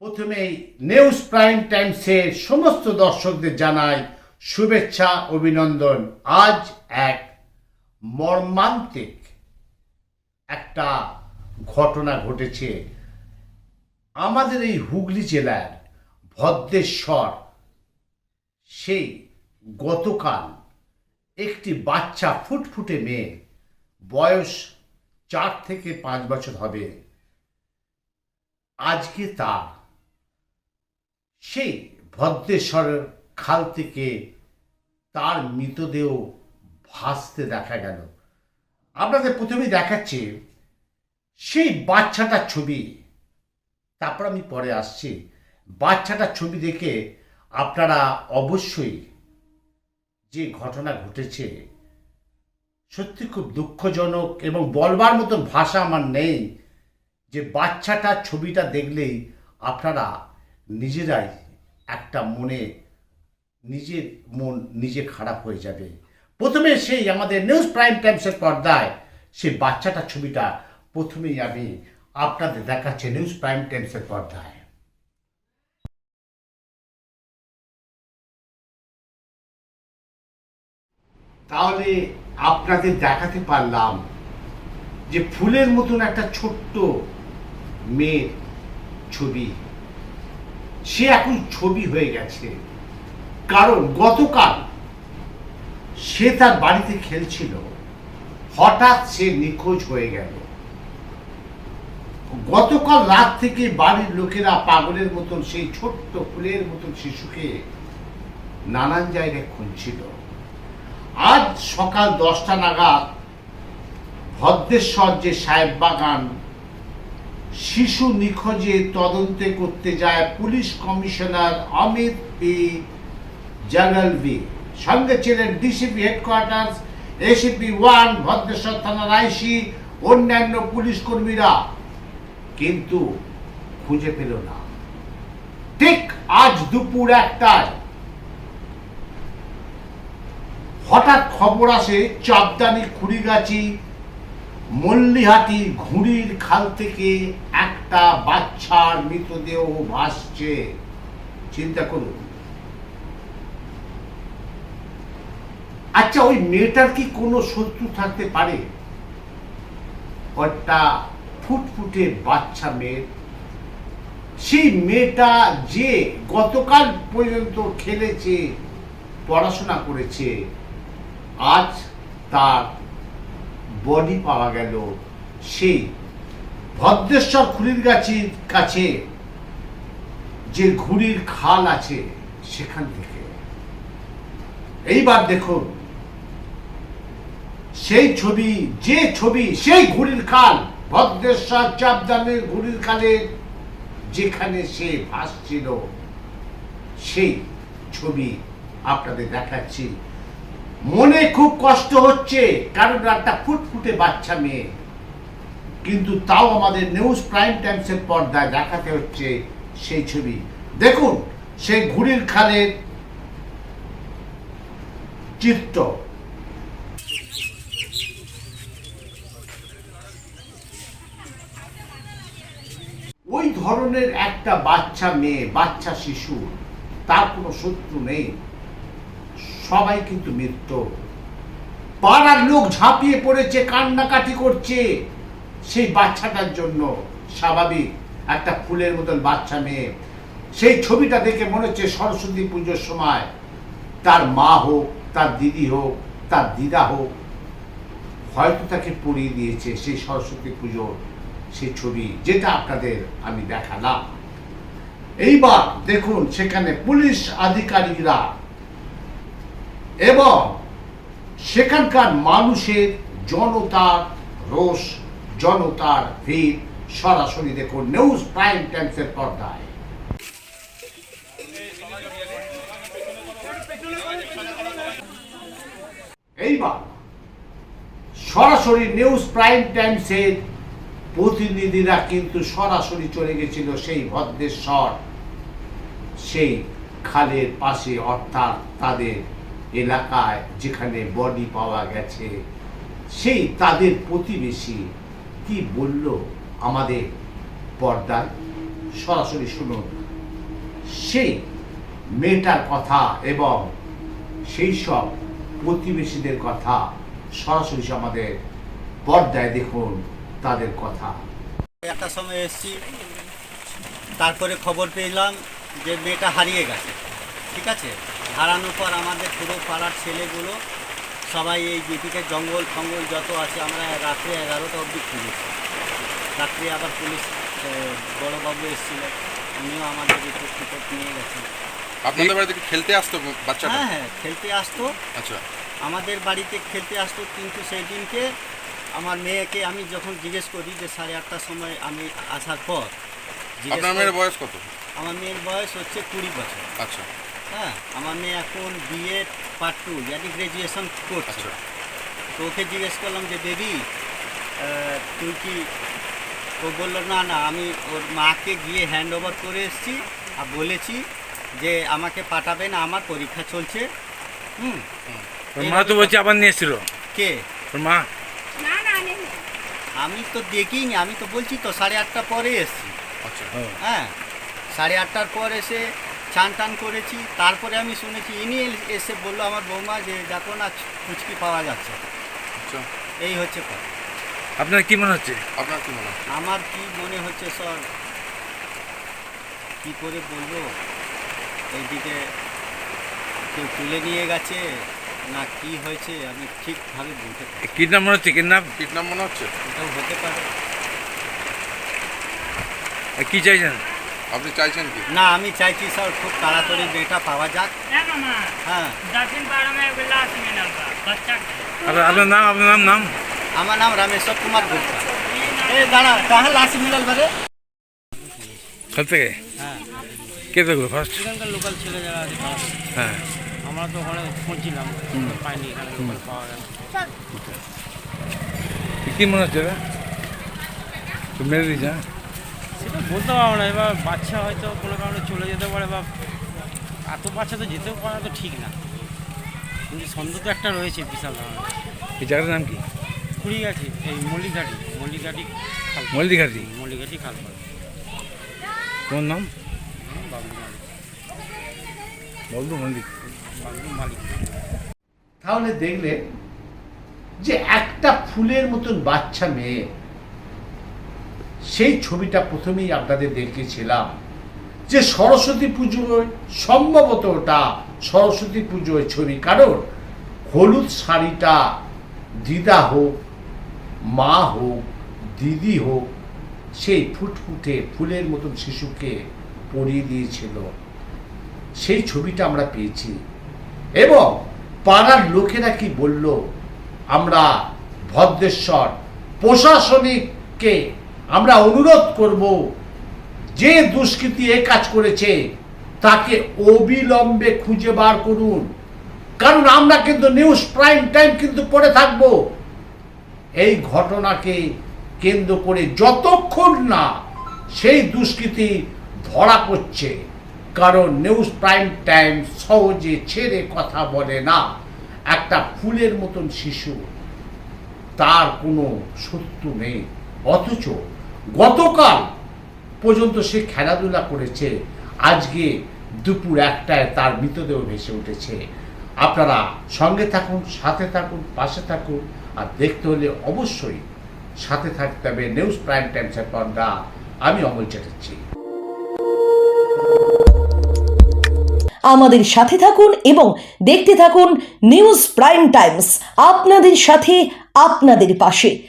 প্রথমেই news prime টাইমসের সমস্ত দর্শকদের জানাই শুভেচ্ছা, অভিনন্দন। আজ এক মর্মান্তিক একটা ঘটনা ঘটেছে। আমাদের এই হুগলি জেলার ভদ্রেশ্বর, সেই গতকাল একটি বাচ্চা ফুটফুটে মেয়ে, বয়স চার থেকে পাঁচ বছর হবে। আজকে তার সেই ভদ্রেশ্বরের খাল থেকে তার মৃতদেহ ভাসতে দেখা গেল। আপনাদের প্রথমেই দেখাচ্ছে, সেই বাচ্চাটার ছবি। তারপর আমি পরে আসছি। বাচ্চাটার ছবি দেখে আপনারা অবশ্যই যে ঘটনা ঘটেছে, সত্যি খুব দুঃখজনক এবং বলবার মতন ভাষা আমার নেই যে বাচ্চাটার ছবিটা দেখলেই আপনারা নিজেরাই একটা মনে, নিজের মন নিজে খারাপ হয়ে যাবে। প্রথমে সেই আমাদের নিউজ প্রাইম টাইমসের পর্দায় সেই বাচ্চাটার ছবিটা প্রথমেই আমি আপনাদের দেখাচ্ছি নিউজ প্রাইম টাইমসের পর্দায়। তাহলে আপনাদের দেখাতে পারলাম যে ফুলের মতন একটা ছোট্ট মেয়ের ছবি। সে এখন ছবি হয়ে গেছে। কারণ গতকাল সে তার বাড়িতে খেলছিল। হঠাৎ সে নিখোঁজ হয়ে গেল। গতকাল রাত থেকে বাড়ির লোকেরা পাগলের মতন, সেই ছোট্ট ফুলের মতন শিশুকে নানান জায়গায় খুঁজছিল। আজ সকাল দশটা নাগাদ ভদ্রেশ্বর যে সাহেব বাগান শিশু নিখোঁজে তদন্তে করতে যায় police commissioner Amit P Jagalvi সঙ্গে ছিলেন DCP headquarter ACP one, Bhadreswar থানার আইসি, অন্যান্য পুলিশ কর্মীরা। কিন্তু খুঁজে পেল না। ঠিক আজ দুপুর একটায় হঠাৎ খবর আসে, চাপদানি খুড়িগাছি মল্লিহাটি ঘুড়ির খাল থেকে একটা বাচ্চার মৃতদেহ ভাসছে। চিন্তা করুন। আচ্ছা ওই মেয়েটার কি কোনো শত্রু থাকতে পারে? ফুটফুটে বাচ্চা মেয়ে। সেই মেয়েটা যে গতকাল পর্যন্ত খেলেছে, পড়াশোনা করেছে, আজ তার বডি পাওয়া গেল। সেই ভদ্রেশ্বর খুলির গাছির কাছে যে ঘুড়ির খাল আছে সেখান থেকে। এইবার দেখুন, সেই ছবি, যে ছবি, সেই ঘুড়ির খাল, ভদ্রেশ্বর চাপদানের ঘুড়ির খালে যেখানে সে ভাসছিল, সেই ছবি আপনাদের দেখাচ্ছি। মনে খুব কষ্ট হচ্ছে, কারণ একটা ফুটফুটে বাচ্চা মেয়ে। কিন্তু তাও আমাদের নিউজ প্রাইম টাইমসের পর্দায় দেখাতে হচ্ছে সেই ছবি। দেখুন সেই ঘুড়ির খালের চিত্র। ওই ধরনের একটা বাচ্চা মেয়ে, বাচ্চা শিশু, তার কোনো শত্রু নেই। সবাই কিন্তু মৃত্যু। পাড়ার লোক ঝাঁপিয়ে পড়েছে, কান্নাকাটি করছে। সেই বাচ্চাটার জন্য স্বাভাবিক একটা ফুলের মতন বাচ্চা মেয়ে। সেই ছবিটা দেখে মনে হচ্ছে সরস্বতী পুজোর সময়। তার মা হোক, তার দিদি হোক, তার দিদা হোক, হয়তো তাকে পড়িয়ে দিয়েছে সেই সরস্বতী পুজোর সেই ছবি যেটা আপনাদের আমি দেখালাম। এইবার দেখুন, সেখানে পুলিশ আধিকারিকরা এবং সেখানকার মানুষের জনতার রোষ, জনতার ভিড় সরাসরি দেখুন নিউজ প্রাইম টাইমসের পর্দায়। এইবার সরাসরি নিউজ প্রাইম টাইমসের প্রতিনিধিরা কিন্তু সরাসরি চলে গেছিল সেই ভদ্রেশ্বর। সেই খালের পাশে, অর্থাৎ তাদের এলাকায় যেখানে বডি পাওয়া গেছে, সেই তাদের প্রতিবেশী কি বলল আমাদের পর্দায়? সরাসরি শুনুন। সেই মেয়েটার কথা এবং সেই সব প্রতিবেশীদের কথা সরাসরি আমাদের পর্দায় দেখুন তাদের কথা। একটা সময় এসছি, তারপরে খবর পেলাম যে মেয়েটা হারিয়ে গেছে, ঠিক আছে? হারানোর পর আমাদের পুরো পাড়ার ছেলেগুলো সবাই এই যেদিকে জঙ্গল ফঙ্গল যত আছে আমরা রাত্রে এগারোটা অবধি খুঁজেছি রাত্রে আবার পুলিশ বড়বাবু এসেছিল উনিও আমাদের রিপোর্ট টিপোর্ট নিয়ে গেছেন। আপনাদের বাড়িতে খেলতে আসতো বাচ্চাটা হ্যাঁ হ্যাঁ খেলতে আসতো। আচ্ছা। আমাদের বাড়িতে খেলতে আসতো কিন্তু সেই দিনকে আমার মেয়েকে আমি যখন জিজ্ঞেস করি যে সাড়ে আটটার সময় আমি আসার পর আপনার মেয়ের বয়স কত? আমার মেয়ের বয়স হচ্ছে কুড়ি বছর। আচ্ছা। হ্যাঁ আমার মেয়ে এখন বিএ পার্ট টু ইয়ানি গ্র্যাজুয়েশন করছে। আচ্ছা। তো ওকে জিজ্ঞেস করলাম যে বেবি তুই কি ও বলল না না আমি ওর মাকে গিয়ে হ্যান্ড ওভার করে এসেছি আর বলেছি যে আমাকে পাঠাবে না আমার পরীক্ষা চলছে। হুম। মা তো বলছে আবার নিয়ে এসেছিল। কে? ওর মা? না না আমি তো দেখিনি আমি তো বলছি তো সাড়ে আটটা পরে এসেছি। আচ্ছা। হ্যাঁ সাড়ে আটটার পর এসে চান টান করেছি তারপরে আমি শুনেছি ইনি এসে বলল আমার বৌমা যে দেখো না ফুচকি পাওয়া যাচ্ছে। আচ্ছা। এই হচ্ছে কথা। আপনার কি মনে হচ্ছে? আপনার কি মনে হয় আমার কি মনে হচ্ছে স্যার? কি করে বলব? এইদিকে কেউ তুলে নিয়ে গেছে না কি হয়েছে আমি ঠিকভাবে বলতে পারি। কিডন্যাপ মনে হচ্ছে? কিডন্যাপ কিডন্যাপ মনে হচ্ছে? এটাও হতে পারে। কি চাইছেন? আপনি চাইছেন কি? না আমি চাইছি স্যার খুব তাড়াতাড়ি মেয়েটা পাওয়া যাক। হ্যাঁ। আপনার নাম আপনার নাম নাম? আমার নাম রামেশ্বর কুমার গুপ্তা। এ দাঁড়া কাহা লাশি মিলাল বারে খেলতে হ্যাঁ। কে দেখল ফার্স্ট এখানকার লোকাল ছেলে যারা আছে হ্যাঁ। আমরা তো ওখানে পৌঁছিলাম পাইনি এখানে লোকাল পাওয়া গেল। কি মনে হচ্ছে মেরে দিয়েছে হ্যাঁ? সেটা বলতে পারব না এবার বাচ্চা হয়তো কোনো কারণে চলে যেতে পারে বা এত বাচ্চা তো যেতেও পারা তো ঠিক না। কিন্তু সন্দেহ তো একটা রয়েছে বিশাল ধরনের। এই জায়গাটার নাম কি? কুড়ি গেছে এই মল্লিঘাটি মল্লিঘাটি খাল মল্লিঘাটি মল্লিঘাটি খাল তোমার নাম? বাবলু মালিক। বলতো মল্লিক বাবলু মালিক। তাহলে দেখলে যে একটা ফুলের মতন বাচ্চা মেয়ে সেই ছবিটা প্রথমেই আপনাদের দেখিয়েছিলাম যে সরস্বতী পুজোয় সম্ভবত ওটা সরস্বতী পুজোয় ছবি। কারণ হলুদ শাড়িটা দিদা হোক, মা হোক, দিদি হোক, সেই ফুটফুটে ফুলের মতন শিশুকে পরিয়ে দিয়েছিল। সেই ছবিটা আমরা পেয়েছি। এবং পাড়ার লোকেরা কি বলল, আমরা ভদ্রেশ্বর প্রশাসনিককে আমরা অনুরোধ করব, যে দুষ্কৃতী এ কাজ করেছে, তাকে অবিলম্বে খুঁজে বার করুন। কারণ আমরা কিন্তু নিউজ প্রাইম টাইম কিন্তু পড়ে থাকব। এই ঘটনাকে কেন্দ্র করে যতক্ষণ না সেই দুষ্কৃতি ধরা পড়ছে, কারণ নিউজ প্রাইম টাইম সহজে ছেড়ে কথা বলে না। একটা ফুলের মতন শিশু, তার কোনো শত্রু নেই। অথচ গতকাল পর্যন্ত সে খেলাধুলা করেছে। আজকে দুপুর একটায় তার মৃতদেহ ভেসে উঠেছে। আপনারা সঙ্গে থাকুন, সাথে থাকুন, পাশে থাকুন আর দেখতে হলে অবশ্যই সাথে থাকতে হবে নিউজ প্রাইম টাইমসের পর্দা। আমি অমল চ্যাটার্জি। আমাদের সাথে থাকুন এবং দেখতে থাকুন নিউজ প্রাইম টাইমস। আপনাদের সাথে, আপনাদের পাশে।